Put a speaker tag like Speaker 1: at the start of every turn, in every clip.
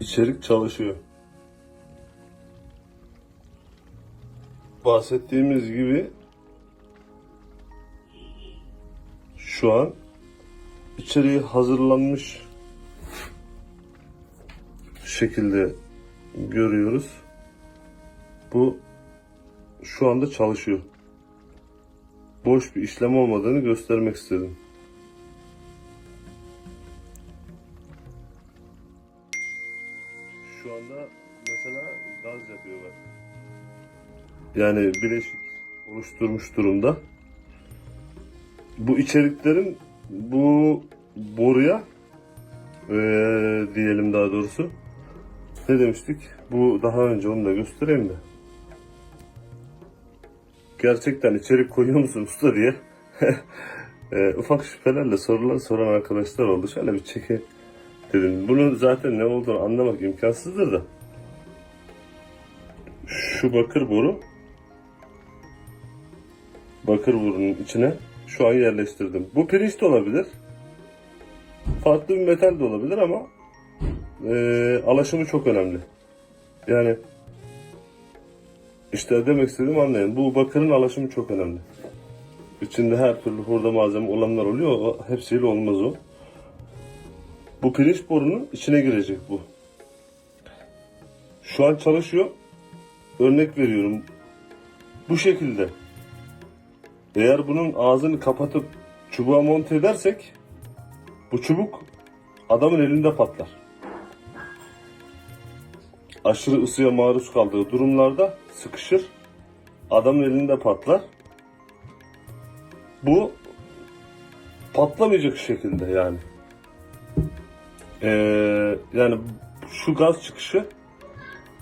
Speaker 1: içerik çalışıyor. Bahsettiğimiz gibi şu an içeriği hazırlanmış şekilde görüyoruz. Bu şu anda çalışıyor. Boş bir işlem olmadığını göstermek istedim. Yani bileşik oluşturmuş durumda. Bu içeriklerin bu boruya eee, diyelim daha doğrusu ne demiştik? Bu daha önce onu da göstereyim de. Gerçekten içerik koyuyor musun usta diye eee, ufak şüphelerle sorular soran arkadaşlar oldu. Şöyle bir çeke dedim. Bunun zaten ne olduğunu anlamak imkansızdır da. Şu bakır boru bakır borunun içine şu an yerleştirdim. Bu pirinç de olabilir. Farklı bir metal de olabilir ama eee alaşımı çok önemli. Yani işte demek istediğimi anlayın. Bu bakırın alaşımı çok önemli. İçinde her türlü hurda malzeme olanlar oluyor. O, hepsiyle olmaz o. Bu pirinç borunun içine girecek bu. Şu an çalışıyor. Örnek veriyorum. Bu şekilde. Eğer bunun ağzını kapatıp çubuğa monte edersek bu çubuk adamın elinde patlar. Aşırı ısıya maruz kaldığı durumlarda sıkışır. Adamın elinde patlar. Bu patlamayacak şekilde yani. Ee, yani şu gaz çıkışı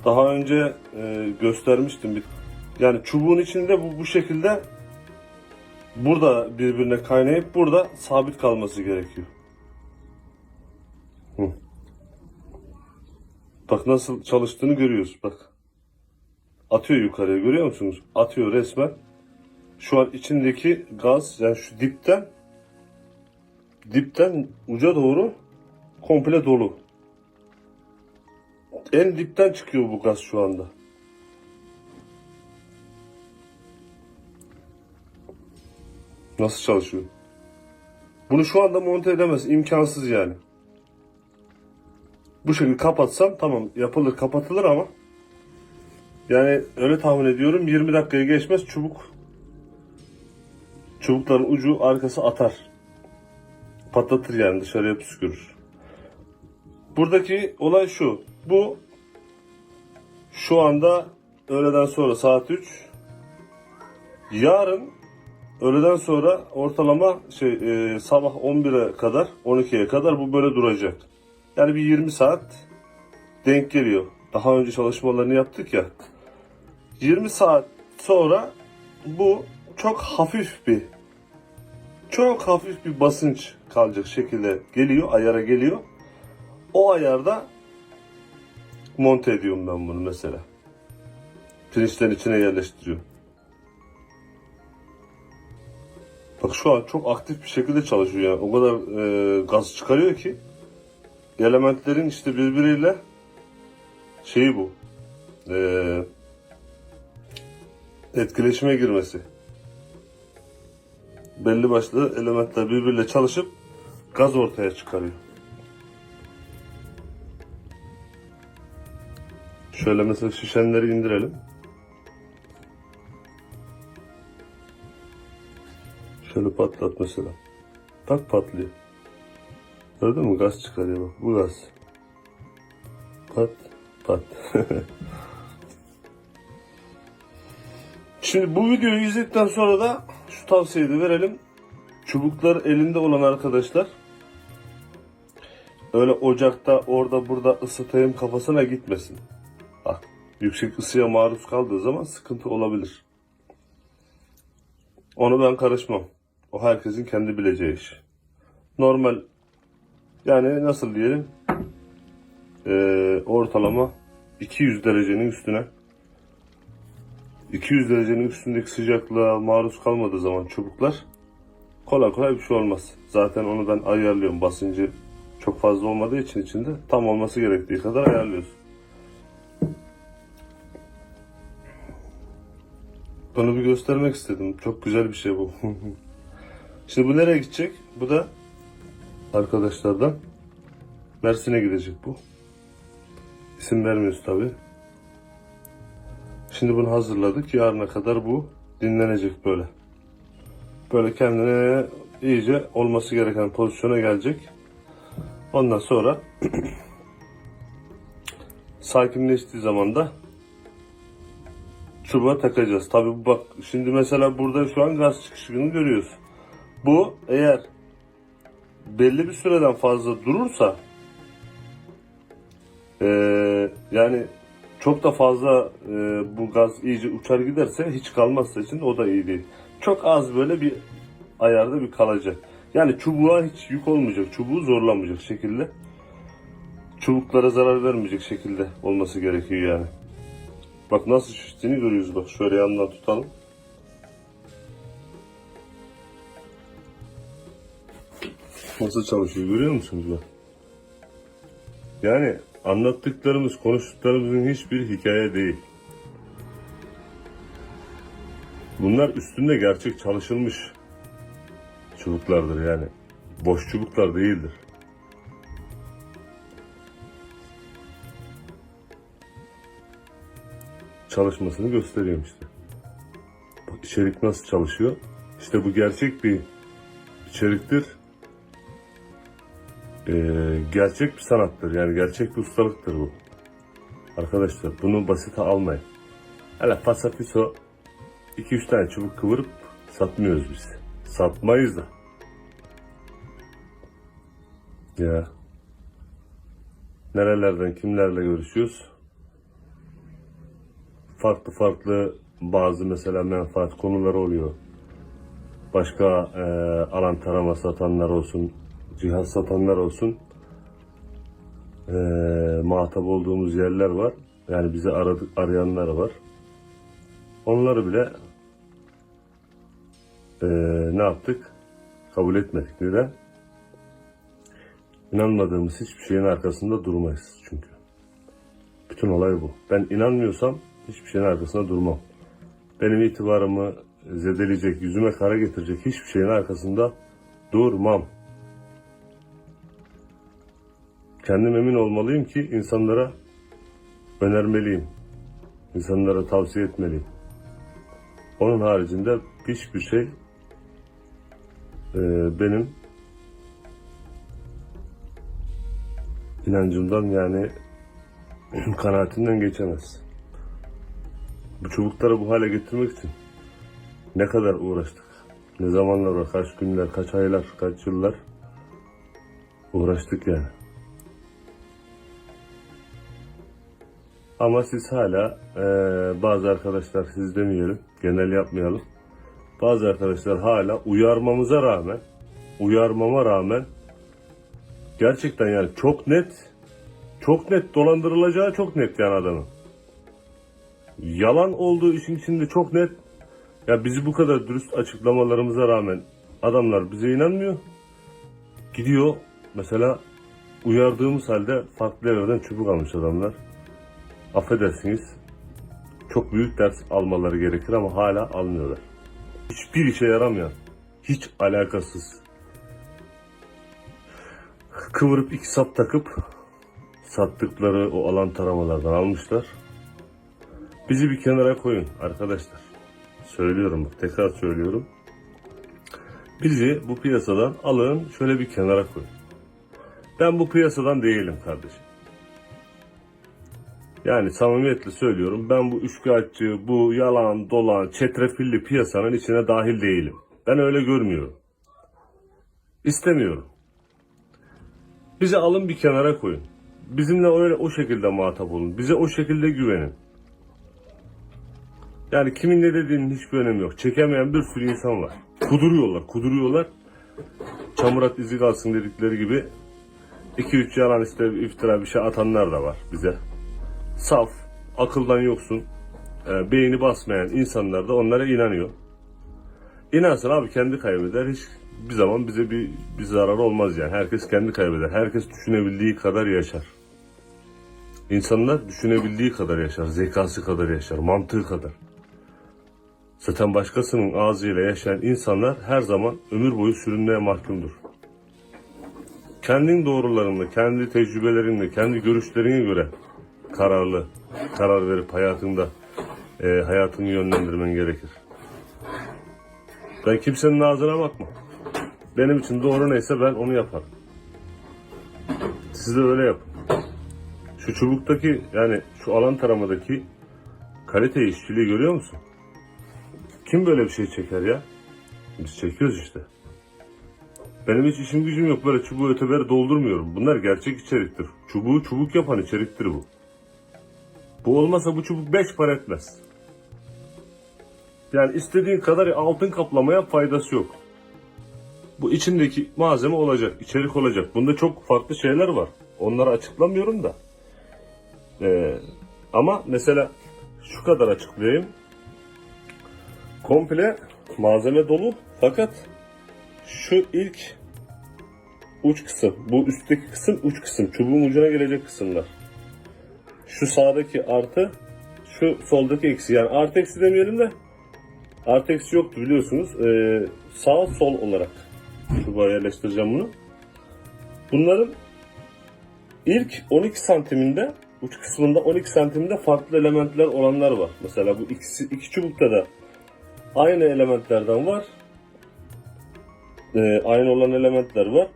Speaker 1: daha önce e, göstermiştim. Yani çubuğun içinde bu, bu şekilde burada birbirine kaynayıp burada sabit kalması gerekiyor. Hı. Bak nasıl çalıştığını görüyoruz bak. Atıyor yukarıya görüyor musunuz? Atıyor resmen. Şu an içindeki gaz yani şu dipten dipten uca doğru komple dolu. En dipten çıkıyor bu gaz şu anda. Nasıl çalışıyor? Bunu şu anda monte edemez. imkansız yani. Bu şekilde kapatsam tamam yapılır kapatılır ama yani öyle tahmin ediyorum 20 dakikayı geçmez çubuk çubukların ucu arkası atar. Patlatır yani dışarıya püskürür. Buradaki olay şu. Bu şu anda öğleden sonra saat 3. Yarın öğleden sonra ortalama şey e, sabah 11'e kadar 12'ye kadar bu böyle duracak. Yani bir 20 saat denk geliyor. Daha önce çalışmalarını yaptık ya. 20 saat sonra bu çok hafif bir çok hafif bir basınç kalacak şekilde geliyor, ayara geliyor. O ayarda monte ediyorum ben bunu mesela. Pirinçlerin içine yerleştiriyorum. Bak şu an çok aktif bir şekilde çalışıyor yani. O kadar e, gaz çıkarıyor ki elementlerin işte birbiriyle şeyi bu. E, etkileşime girmesi. Belli başlı elementler birbiriyle çalışıp gaz ortaya çıkarıyor. Şöyle mesela şişenleri indirelim. Şöyle patlat mesela. Bak patlıyor. Gördün mü? Gaz çıkarıyor bak. Bu gaz. Pat, pat. Şimdi bu videoyu izledikten sonra da şu tavsiyeyi de verelim. Çubuklar elinde olan arkadaşlar öyle ocakta orada burada ısıtayım kafasına gitmesin. Bak yüksek ısıya maruz kaldığı zaman sıkıntı olabilir. Onu ben karışmam. O herkesin kendi bileceği iş. Normal yani nasıl diyelim Ee, ortalama 200 derecenin üstüne 200 derecenin üstündeki sıcaklığa maruz kalmadığı zaman çubuklar kolay kolay bir şey olmaz. Zaten onu ben ayarlıyorum basıncı Çok fazla olmadığı için içinde tam olması gerektiği kadar ayarlıyorsun. Bunu bir göstermek istedim. Çok güzel bir şey bu. Şimdi bu nereye gidecek? Bu da arkadaşlardan Mersin'e gidecek bu. İsim vermiyoruz tabi. Şimdi bunu hazırladık. Yarına kadar bu dinlenecek böyle. Böyle kendine iyice olması gereken pozisyona gelecek. Ondan sonra sakinleştiği zaman da çubuğa takacağız. Tabi bak şimdi mesela burada şu an gaz çıkışını görüyoruz. Bu eğer belli bir süreden fazla durursa eee, yani çok da fazla eee, bu gaz iyice uçar giderse hiç kalmazsa için o da iyi değil. Çok az böyle bir ayarda bir kalacak. Yani çubuğa hiç yük olmayacak. Çubuğu zorlamayacak şekilde. Çubuklara zarar vermeyecek şekilde olması gerekiyor yani. Bak nasıl şiştiğini görüyoruz bak. Şöyle yandan tutalım. Nasıl çalışıyor görüyor musunuz bak. Yani anlattıklarımız, konuştuklarımızın hiçbir hikaye değil. Bunlar üstünde gerçek çalışılmış çubuklardır yani. Boş çubuklar değildir. Çalışmasını gösteriyorum işte. Bak içerik nasıl çalışıyor? İşte bu gerçek bir içeriktir. Ee, gerçek bir sanattır yani gerçek bir ustalıktır bu. Arkadaşlar bunu basite almayın. Hele pasafiso 2-3 tane çubuk kıvırıp satmıyoruz biz. Satmayız da. Ya. Nerelerden kimlerle görüşüyoruz? Farklı farklı bazı mesela menfaat konuları oluyor. Başka e, alan tarama satanlar olsun, cihaz satanlar olsun. E, muhatap olduğumuz yerler var. Yani bizi aradık, arayanlar var. Onları bile e, ne yaptık? Kabul etmedik. Neden? İnanmadığımız hiçbir şeyin arkasında durmayız çünkü. Bütün olay bu. Ben inanmıyorsam hiçbir şeyin arkasında durmam. Benim itibarımı zedeleyecek, yüzüme kara getirecek hiçbir şeyin arkasında durmam. Kendim emin olmalıyım ki insanlara önermeliyim. İnsanlara tavsiye etmeliyim. Onun haricinde hiçbir şey e, benim inancımdan yani kanaatimden geçemez. Bu çubukları bu hale getirmek için ne kadar uğraştık. Ne zamanlar kaç günler, kaç aylar, kaç yıllar uğraştık yani. Ama siz hala eee, bazı arkadaşlar siz demeyelim, genel yapmayalım. Bazı arkadaşlar hala uyarmamıza rağmen, uyarmama rağmen gerçekten yani çok net, çok net dolandırılacağı çok net yani adamın. Yalan olduğu işin içinde çok net. Ya bizi bu kadar dürüst açıklamalarımıza rağmen adamlar bize inanmıyor. Gidiyor mesela uyardığımız halde farklı yerlerden çubuk almış adamlar. Affedersiniz çok büyük ders almaları gerekir ama hala almıyorlar. Hiçbir işe yaramayan, hiç alakasız. Kıvırıp iki sap takıp sattıkları o alan taramalardan almışlar. Bizi bir kenara koyun arkadaşlar. Söylüyorum tekrar söylüyorum. Bizi bu piyasadan alın şöyle bir kenara koyun. Ben bu piyasadan değilim kardeşim. Yani samimiyetle söylüyorum ben bu üçkağıtçı, bu yalan, dolan, çetrefilli piyasanın içine dahil değilim. Ben öyle görmüyorum. İstemiyorum. Bizi alın bir kenara koyun. Bizimle öyle o şekilde muhatap olun. Bize o şekilde güvenin. Yani kimin ne dediğinin hiçbir önemi yok. Çekemeyen bir sürü insan var. Kuduruyorlar, kuduruyorlar. Çamurat izi kalsın dedikleri gibi 2-3 yalan işte iftira bir şey atanlar da var bize. Saf, akıldan yoksun, e, beyni basmayan insanlar da onlara inanıyor. İnansın abi kendi kaybeder hiç bir zaman bize bir, bir zarar olmaz yani. Herkes kendi kaybeder. Herkes düşünebildiği kadar yaşar. İnsanlar düşünebildiği kadar yaşar, zekası kadar yaşar, mantığı kadar. Zaten başkasının ağzıyla yaşayan insanlar her zaman ömür boyu sürünmeye mahkumdur. Kendin doğrularında, kendi tecrübelerinle, kendi görüşlerine göre kararlı, karar verip hayatında e, hayatını yönlendirmen gerekir. Ben kimsenin ağzına bakmam. Benim için doğru neyse ben onu yaparım. Siz de öyle yapın. Şu çubuktaki yani şu alan taramadaki kalite işçiliği görüyor musun? Kim böyle bir şey çeker ya? Biz çekiyoruz işte. Benim hiç işim gücüm yok. Böyle çubuğu öteberi doldurmuyorum. Bunlar gerçek içeriktir. Çubuğu çubuk yapan içeriktir bu. Bu olmasa bu çubuk beş para etmez. Yani istediğin kadar altın kaplamaya faydası yok. Bu içindeki malzeme olacak, içerik olacak. Bunda çok farklı şeyler var. Onları açıklamıyorum da. Ee, ama mesela şu kadar açıklayayım. Komple malzeme dolu fakat şu ilk uç kısım, bu üstteki kısım uç kısım, çubuğun ucuna gelecek kısımlar. Şu sağdaki artı, şu soldaki eksi. Yani artı eksi demeyelim de artı eksi yoktu biliyorsunuz. Ee, sağ sol olarak çubuğa yerleştireceğim bunu. Bunların ilk 12 santiminde uç kısmında 12 santimde farklı elementler olanlar var. Mesela bu ikisi, iki çubukta da aynı elementlerden var. Ee, aynı olan elementler var.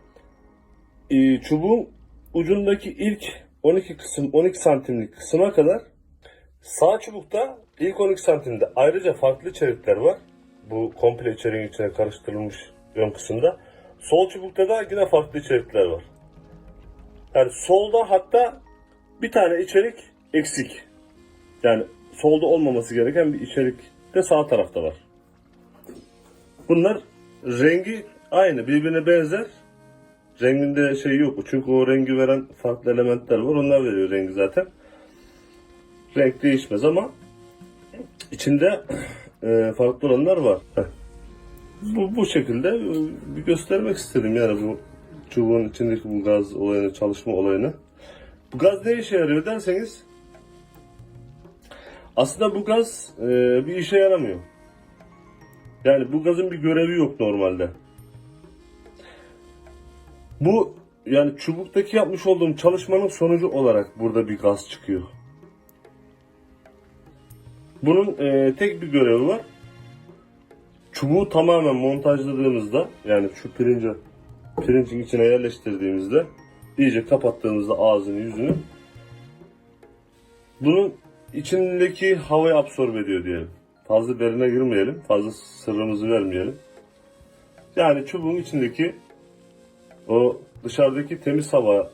Speaker 1: Ee, çubuğun ucundaki ilk 12 kısım 12 santimlik kısma kadar sağ çubukta ilk 12 santimde ayrıca farklı içerikler var. Bu komple içeriğin içine karıştırılmış ön kısımda. Sol çubukta da yine farklı içerikler var. Yani solda hatta bir tane içerik eksik. Yani solda olmaması gereken bir içerik de sağ tarafta var. Bunlar rengi aynı, birbirine benzer. Renginde şey yok. Çünkü o rengi veren farklı elementler var. Onlar veriyor rengi zaten. Renk değişmez ama içinde e, farklı olanlar var. Bu, bu şekilde e, bir göstermek istedim yani bu çubuğun içindeki bu gaz olayını, çalışma olayını. Bu gaz ne işe yarıyor derseniz aslında bu gaz e, bir işe yaramıyor. Yani bu gazın bir görevi yok normalde. Bu yani çubuktaki yapmış olduğum çalışmanın sonucu olarak burada bir gaz çıkıyor. Bunun e, tek bir görevi var. Çubuğu tamamen montajladığımızda yani şu pirinci pirincin içine yerleştirdiğimizde iyice kapattığımızda ağzını yüzünü bunun içindeki havayı absorbe ediyor diyelim. Fazla derine girmeyelim. Fazla sırrımızı vermeyelim. Yani çubuğun içindeki o dışarıdaki temiz hava e,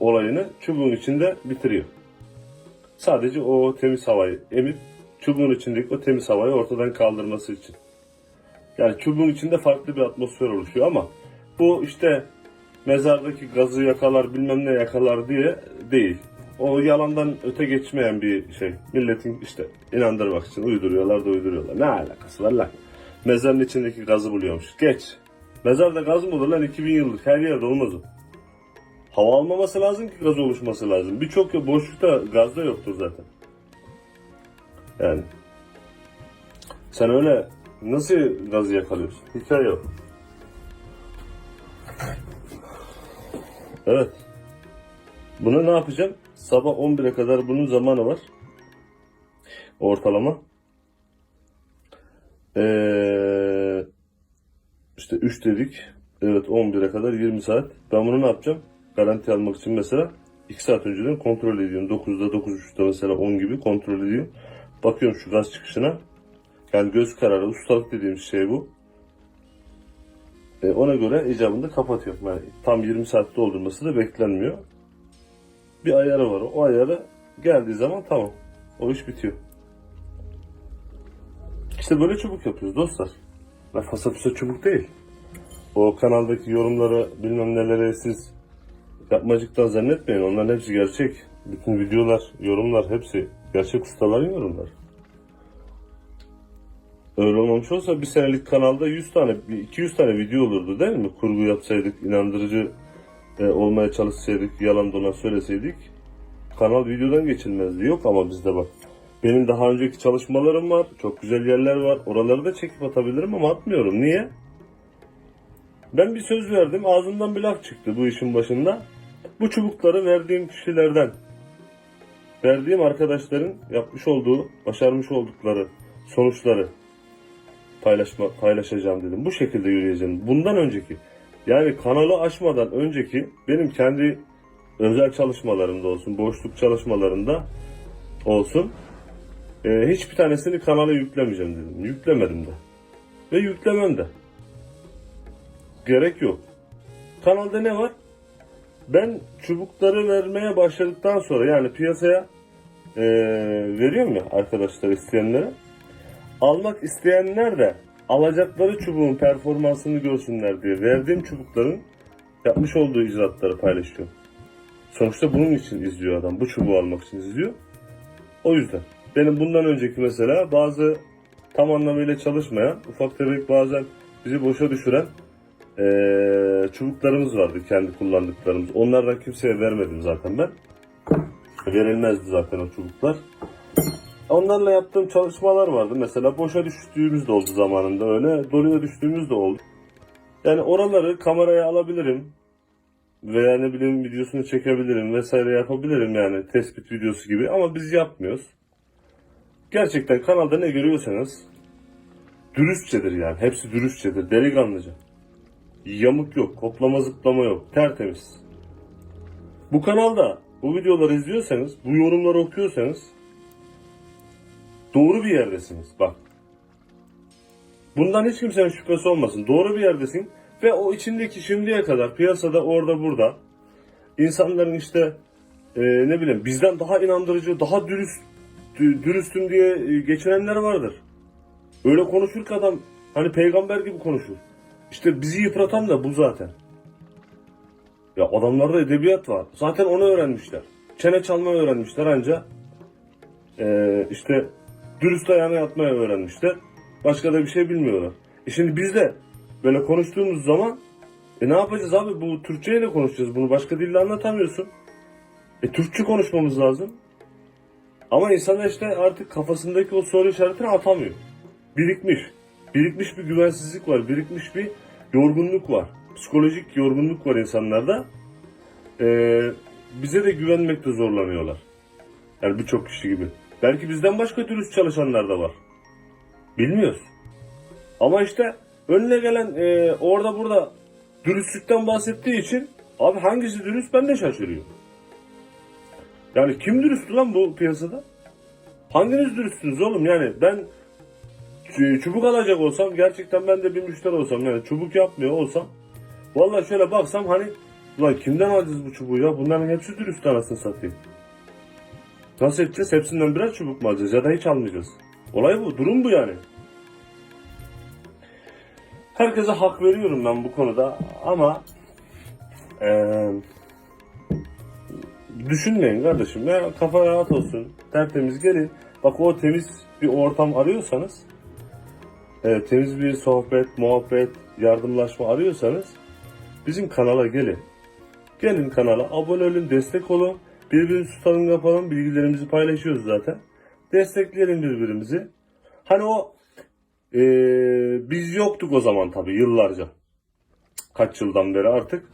Speaker 1: olayını çubuğun içinde bitiriyor. Sadece o temiz havayı emip çubuğun içindeki o temiz havayı ortadan kaldırması için. Yani çubuğun içinde farklı bir atmosfer oluşuyor ama bu işte mezardaki gazı yakalar bilmem ne yakalar diye değil. O yalandan öte geçmeyen bir şey. Milletin işte inandırmak için uyduruyorlar da uyduruyorlar. Ne alakası var lan? Mezarın içindeki gazı buluyormuş. Geç. Mezarda gaz mı olur lan 2000 yıllık her yerde olmaz o. Hava almaması lazım ki gaz oluşması lazım. Birçok boşlukta gazda yoktur zaten. Yani. Sen öyle nasıl gazı yakalıyorsun? Hikaye yok. Evet. Bunu ne yapacağım? Sabah 11'e kadar bunun zamanı var. Ortalama. Ee, işte 3 dedik. Evet 11'e kadar 20 saat. Ben bunu ne yapacağım? Garanti almak için mesela 2 saat önceden kontrol ediyorum. 9'da 9.30'da mesela 10 gibi kontrol ediyorum. Bakıyorum şu gaz çıkışına. Yani göz kararı ustalık dediğimiz şey bu. E, ona göre icabında kapatıyorum. Yani tam 20 saatte doldurması da beklenmiyor. Bir ayarı var. O ayarı geldiği zaman tamam. O iş bitiyor. İşte böyle çubuk yapıyoruz dostlar. Ve fasafiso çubuk değil. O kanaldaki yorumları bilmem neleri siz yapmacıktan zannetmeyin. Onların hepsi gerçek. Bütün videolar, yorumlar hepsi gerçek ustaların yorumları. Öyle olmamış olsa bir senelik kanalda 100 tane, 200 tane video olurdu değil mi? Kurgu yapsaydık, inandırıcı e, olmaya çalışsaydık, yalan dolan söyleseydik kanal videodan geçilmezdi. Yok ama bizde bak. Benim daha önceki çalışmalarım var. Çok güzel yerler var. Oraları da çekip atabilirim ama atmıyorum. Niye? Ben bir söz verdim. Ağzımdan bir laf çıktı bu işin başında. Bu çubukları verdiğim kişilerden, verdiğim arkadaşların yapmış olduğu, başarmış oldukları sonuçları paylaşma, paylaşacağım dedim. Bu şekilde yürüyeceğim. Bundan önceki, yani kanalı açmadan önceki benim kendi özel çalışmalarımda olsun, boşluk çalışmalarında olsun, e, hiçbir tanesini kanala yüklemeyeceğim dedim. Yüklemedim de. Ve yüklemem de. Gerek yok. Kanalda ne var? Ben çubukları vermeye başladıktan sonra yani piyasaya e, veriyorum ya arkadaşlar isteyenlere. Almak isteyenler de alacakları çubuğun performansını görsünler diye verdiğim çubukların yapmış olduğu icraatları paylaşıyorum. Sonuçta bunun için izliyor adam. Bu çubuğu almak için izliyor. O yüzden. Benim bundan önceki mesela bazı tam anlamıyla çalışmayan, ufak tefek bazen bizi boşa düşüren eee, çubuklarımız vardı kendi kullandıklarımız. Onlardan kimseye vermedim zaten ben. Verilmezdi zaten o çubuklar. Onlarla yaptığım çalışmalar vardı. Mesela boşa düştüğümüz de oldu zamanında öyle. Doluya düştüğümüz de oldu. Yani oraları kameraya alabilirim. Veya ne bileyim videosunu çekebilirim vesaire yapabilirim yani tespit videosu gibi ama biz yapmıyoruz. Gerçekten kanalda ne görüyorsanız dürüstçedir yani. Hepsi dürüstçedir. Delikanlıca. Yamuk yok. Koplama zıplama yok. Tertemiz. Bu kanalda bu videoları izliyorsanız, bu yorumları okuyorsanız doğru bir yerdesiniz. Bak. Bundan hiç kimsenin şüphesi olmasın. Doğru bir yerdesin ve o içindeki şimdiye kadar piyasada orada burada insanların işte e, ne bileyim bizden daha inandırıcı, daha dürüst dü- dürüstüm diye e, geçinenler vardır. Öyle konuşur ki adam hani peygamber gibi konuşur. İşte bizi yıpratan da bu zaten. Ya adamlarda edebiyat var. Zaten onu öğrenmişler. Çene çalmayı öğrenmişler anca. Ee, işte dürüst ayağına yatmayı öğrenmişler. Başka da bir şey bilmiyorlar. E şimdi biz de böyle konuştuğumuz zaman e ne yapacağız abi? Bu Türkçeyle konuşacağız. Bunu başka dille anlatamıyorsun. E Türkçe konuşmamız lazım. Ama insanlar işte artık kafasındaki o soru işaretini atamıyor. Birikmiş. Birikmiş bir güvensizlik var. Birikmiş bir yorgunluk var. Psikolojik yorgunluk var insanlarda. Ee, bize de güvenmekte zorlanıyorlar. Yani birçok kişi gibi. Belki bizden başka dürüst çalışanlar da var. Bilmiyoruz. Ama işte önüne gelen e, orada burada dürüstlükten bahsettiği için abi hangisi dürüst ben de şaşırıyorum. Yani kim dürüst lan bu piyasada? Hanginiz dürüstsünüz oğlum? Yani ben çubuk alacak olsam gerçekten ben de bir müşteri olsam yani çubuk yapmıyor olsam vallahi şöyle baksam hani ulan kimden alacağız bu çubuğu ya? Bunların hepsi dürüst anasını satayım. Nasıl edeceğiz? Hepsinden birer çubuk mu alacağız ya da hiç almayacağız? Olay bu. Durum bu yani. Herkese hak veriyorum ben bu konuda ama eee düşünmeyin kardeşim ya kafa rahat olsun tertemiz gelin bak o temiz bir ortam arıyorsanız e, temiz bir sohbet muhabbet yardımlaşma arıyorsanız bizim kanala gelin gelin kanala abone olun destek olun birbirimizi tutalım yapalım bilgilerimizi paylaşıyoruz zaten destekleyelim birbirimizi hani o e, biz yoktuk o zaman tabii yıllarca kaç yıldan beri artık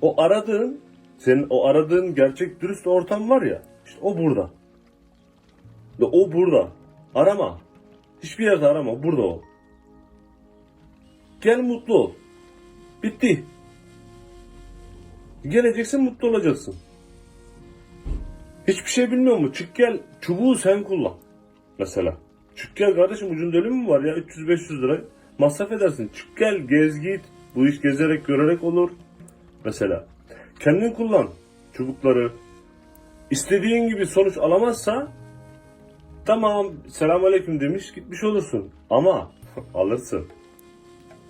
Speaker 1: o aradığın senin o aradığın gerçek dürüst ortam var ya işte o burada. O burada. Arama. Hiçbir yerde arama. Burada ol. Gel mutlu ol. Bitti. Geleceksin mutlu olacaksın. Hiçbir şey bilmiyor mu? Çık gel çubuğu sen kullan. Mesela. Çık gel kardeşim ucunda ölüm mü var ya 300-500 lira masraf edersin. Çık gel gez git. Bu iş gezerek görerek olur. Mesela. Kendin kullan çubukları. İstediğin gibi sonuç alamazsa tamam selamünaleyküm demiş gitmiş olursun. Ama alırsın.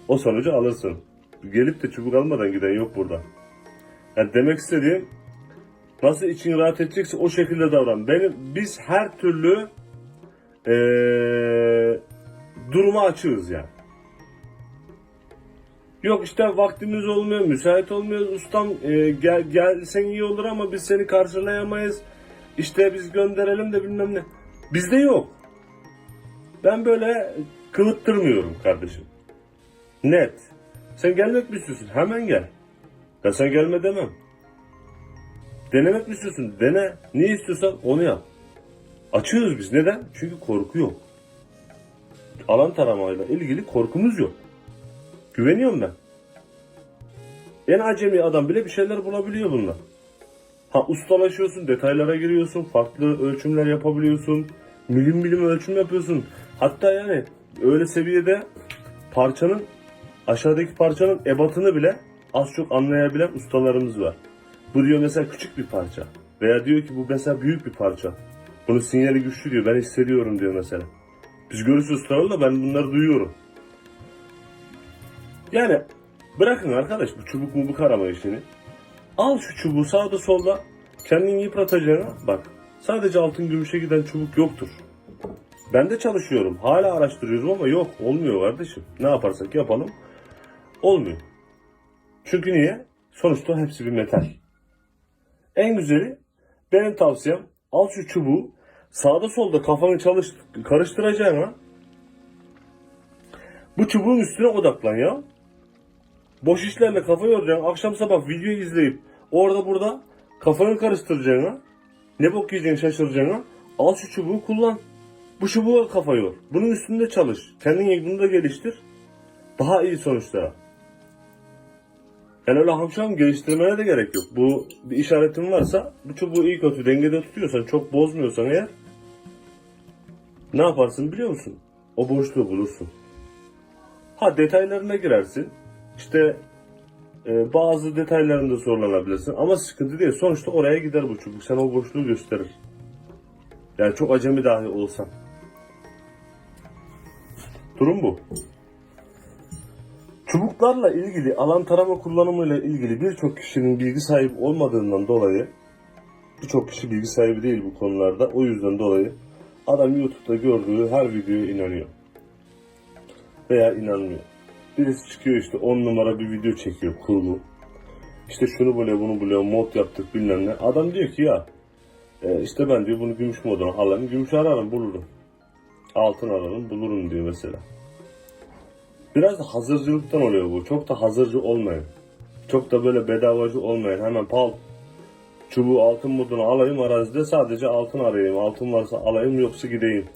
Speaker 1: O sonucu alırsın. Gelip de çubuk almadan giden yok burada. Yani demek istediğim nasıl için rahat edecekse o şekilde davran. Benim biz her türlü eee, duruma açığız yani. Yok işte vaktimiz olmuyor, müsait olmuyoruz. Ustam e, gel, gelsen iyi olur ama biz seni karşılayamayız. İşte biz gönderelim de bilmem ne. Bizde yok. Ben böyle kılıttırmıyorum kardeşim. Net. Sen gelmek mi istiyorsun? Hemen gel. Ben sen gelme demem. Denemek mi istiyorsun? Dene. Ne istiyorsan onu yap. Açıyoruz biz. Neden? Çünkü korku yok. Alan taramayla ilgili korkumuz yok. Güveniyorum ben. En acemi adam bile bir şeyler bulabiliyor bunlar. Ha ustalaşıyorsun, detaylara giriyorsun, farklı ölçümler yapabiliyorsun, milim milim ölçüm yapıyorsun. Hatta yani öyle seviyede parçanın aşağıdaki parçanın ebatını bile az çok anlayabilen ustalarımız var. Bu diyor mesela küçük bir parça. Veya diyor ki bu mesela büyük bir parça. Bunun sinyali güçlü diyor. Ben hissediyorum diyor mesela. Biz görüşürüz ustalarla ben bunları duyuyorum. Yani bırakın arkadaş bu çubuk mu bu karama işini. Al şu çubuğu sağda solda kendini yıpratacağına bak. Sadece altın gümüşe giden çubuk yoktur. Ben de çalışıyorum. Hala araştırıyorum ama yok. Olmuyor kardeşim. Ne yaparsak yapalım. Olmuyor. Çünkü niye? Sonuçta hepsi bir metal. En güzeli benim tavsiyem al şu çubuğu sağda solda kafanı çalış karıştıracağına bu çubuğun üstüne odaklan ya. Boş işlerle kafa yoracaksın. Akşam sabah video izleyip orada burada kafanı karıştıracağına ne bok yiyeceğini şaşıracağına al şu çubuğu kullan. Bu çubuğa kafa yor. Bunun üstünde çalış. Kendin bunu da geliştir. Daha iyi sonuçlara. Yani öyle hamşam geliştirmene de gerek yok. Bu bir işaretin varsa bu çubuğu iyi kötü dengede tutuyorsan çok bozmuyorsan eğer ne yaparsın biliyor musun? O boşluğu bulursun. Ha detaylarına girersin. İşte e, bazı detaylarında zorlanabilirsin ama sıkıntı değil. Sonuçta oraya gider bu çubuk. Sen o boşluğu gösterir. Yani çok acemi dahi olsan. Durum bu. Çubuklarla ilgili alan tarama kullanımıyla ilgili birçok kişinin bilgi sahibi olmadığından dolayı birçok kişi bilgi sahibi değil bu konularda. O yüzden dolayı adam YouTube'da gördüğü her videoya inanıyor. Veya inanmıyor. Birisi çıkıyor işte 10 numara bir video çekiyor kurgu. İşte şunu buluyor bunu buluyor mod yaptık bilmem ne. Adam diyor ki ya e, işte ben diyor bunu gümüş moduna alayım. Gümüş ararım bulurum. Altın ararım bulurum diyor mesela. Biraz da hazırcılıktan oluyor bu. Çok da hazırcı olmayın. Çok da böyle bedavacı olmayın. Hemen pal çubuğu altın moduna alayım arazide sadece altın arayayım. Altın varsa alayım yoksa gideyim.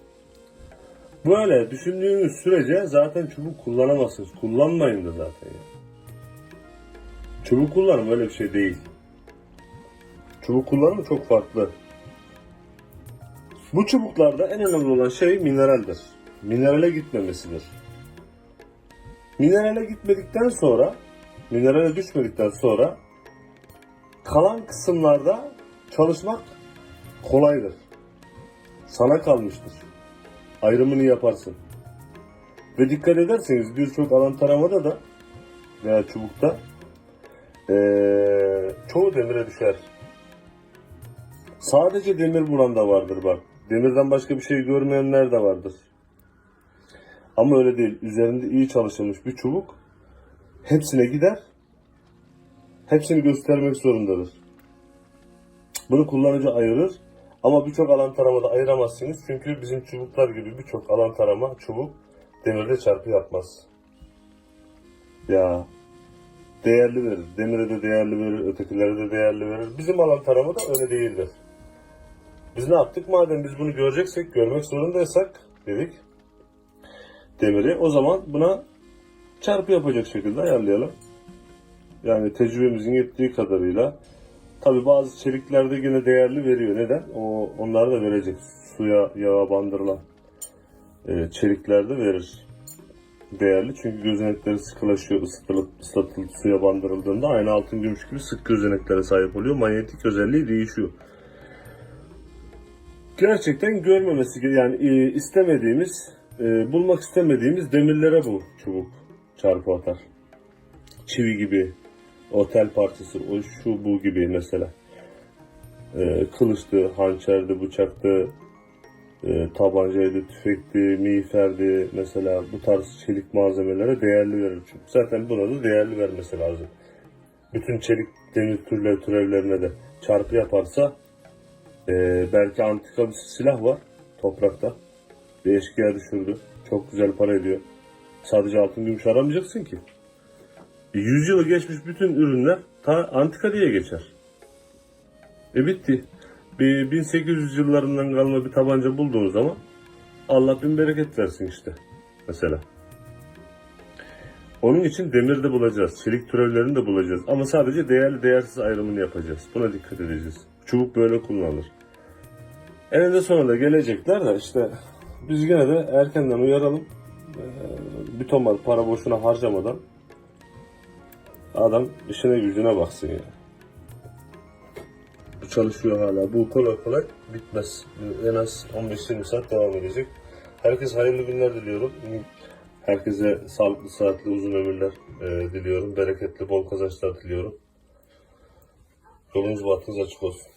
Speaker 1: Böyle düşündüğünüz sürece zaten çubuk kullanamazsınız. Kullanmayın da zaten ya. Çubuk kullanım öyle bir şey değil. Çubuk kullanımı çok farklı. Bu çubuklarda en önemli olan şey mineraldir. Minerale gitmemesidir. Minerale gitmedikten sonra, minerale düşmedikten sonra kalan kısımlarda çalışmak kolaydır. Sana kalmıştır. Ayrımını yaparsın. Ve dikkat ederseniz birçok alan taramada da veya çubukta ee, çoğu demire düşer. Sadece demir bulan da vardır bak. Demirden başka bir şey görmeyenler de vardır. Ama öyle değil. Üzerinde iyi çalışılmış bir çubuk hepsine gider. Hepsini göstermek zorundadır. Bunu kullanıcı ayırır. Ama birçok alan taramada ayıramazsınız. Çünkü bizim çubuklar gibi birçok alan tarama çubuk demirde çarpı yapmaz. Ya değerli verir. Demire de değerli verir, ötekilere de değerli verir. Bizim alan tarama da öyle değildir. Biz ne yaptık? Madem biz bunu göreceksek, görmek zorundaysak dedik demiri. O zaman buna çarpı yapacak şekilde ayarlayalım. Yani tecrübemizin yettiği kadarıyla. Tabi bazı çeliklerde yine değerli veriyor. Neden? O onları da verecek. Suya, yağa bandırılan e, çeliklerde verir. Değerli çünkü gözenekleri sıkılaşıyor ısıtılıp, ıslatılıp suya bandırıldığında aynı altın gümüş gibi sık gözeneklere sahip oluyor. Manyetik özelliği değişiyor. Gerçekten görmemesi yani e, istemediğimiz e, bulmak istemediğimiz demirlere bu çubuk çarpı atar. Çivi gibi, otel parçası, o şu bu gibi mesela. E, kılıçtı, hançerdi, bıçaktı, e, tabancaydı, tüfekti, miğferdi mesela bu tarz çelik malzemelere değerli verir. Çünkü zaten buna da değerli vermesi lazım. Bütün çelik demir türleri türevlerine de çarpı yaparsa e, belki antika bir silah var toprakta. Eşkıya düşürdü. Çok güzel para ediyor. Sadece altın gümüş aramayacaksın ki. 100 yılı geçmiş bütün ürünler ta antika diye geçer. E bitti. Bir 1800 yıllarından kalma bir tabanca bulduğun zaman Allah bin bereket versin işte. Mesela. Onun için demir de bulacağız. Çelik türevlerini de bulacağız. Ama sadece değerli değersiz ayrımını yapacağız. Buna dikkat edeceğiz. Çubuk böyle kullanılır. Eninde sonunda gelecekler de işte biz gene de erkenden uyaralım. Ee, bir tomar para boşuna harcamadan adam işine gücüne baksın ya. Bu çalışıyor hala. Bu kolay kolay bitmez. En az 15-20 saat devam edecek. Herkes hayırlı günler diliyorum. Herkese sağlıklı, saatli, uzun ömürler e, diliyorum. Bereketli, bol kazançlar diliyorum. Yolunuz bahtınız açık olsun.